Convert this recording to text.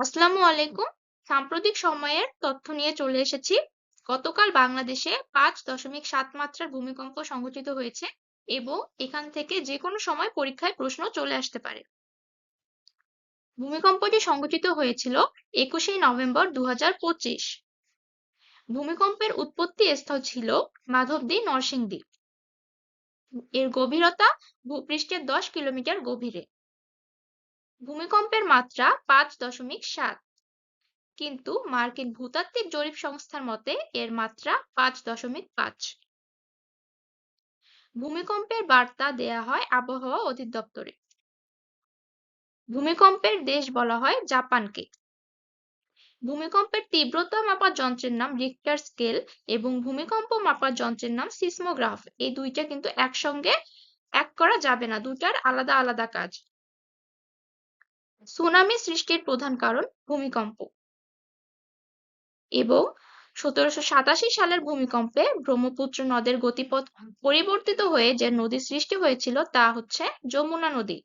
আসসালামু আলাইকুম। সাম্প্রতিক সময়ের তথ্য নিয়ে চলে এসেছি। গতকাল বাংলাদেশে পাঁচ দশমিক সাত মাত্রার ভূমিকম্প সংঘটিত হয়েছে এবং এখান থেকে যে কোনো সময় পরীক্ষায় প্রশ্ন চলে আসতে পারে। ভূমিকম্পটি সংঘটিত হয়েছিল একুশে নভেম্বর দু হাজার পঁচিশ। ভূমিকম্পের উৎপত্তি স্থল ছিল মাধবদী নরসিংদী। এর গভীরতা ভূপৃষ্ঠের দশ কিলোমিটার গভীরে। ভূমিকম্পের মাত্রা পাঁচ দশমিক সাত। কিন্তু মার্কিন ভূতাত্ত্বিক জরিপ সংস্থার মতে এর মাত্রা পাঁচ দশমিক পাঁচ। ভূমিকম্পের বার্তা দেয়া হয় আবহাওয়া অধিদপ্তরে। ভূমিকম্পের দেশ বলা হয় জাপানকে। ভূমিকম্পের তীব্রতা মাপার যন্ত্রের নাম রিক্টার স্কেল এবং ভূমিকম্প মাপার যন্ত্রের নাম সিসমোগ্রাফ এই দুইটা কিন্তু একসঙ্গে এক করা যাবে না দুটার আলাদা আলাদা কাজ। সুনামি সৃষ্টির প্রধান কারণ ভূমিকম্প। এবং সতেরোশো সাতাশি সালের ভূমিকম্পে ব্রহ্মপুত্র নদের গতিপথ পরিবর্তিত হয়ে যে নদী সৃষ্টি হয়েছিল তা হচ্ছে যমুনা নদী।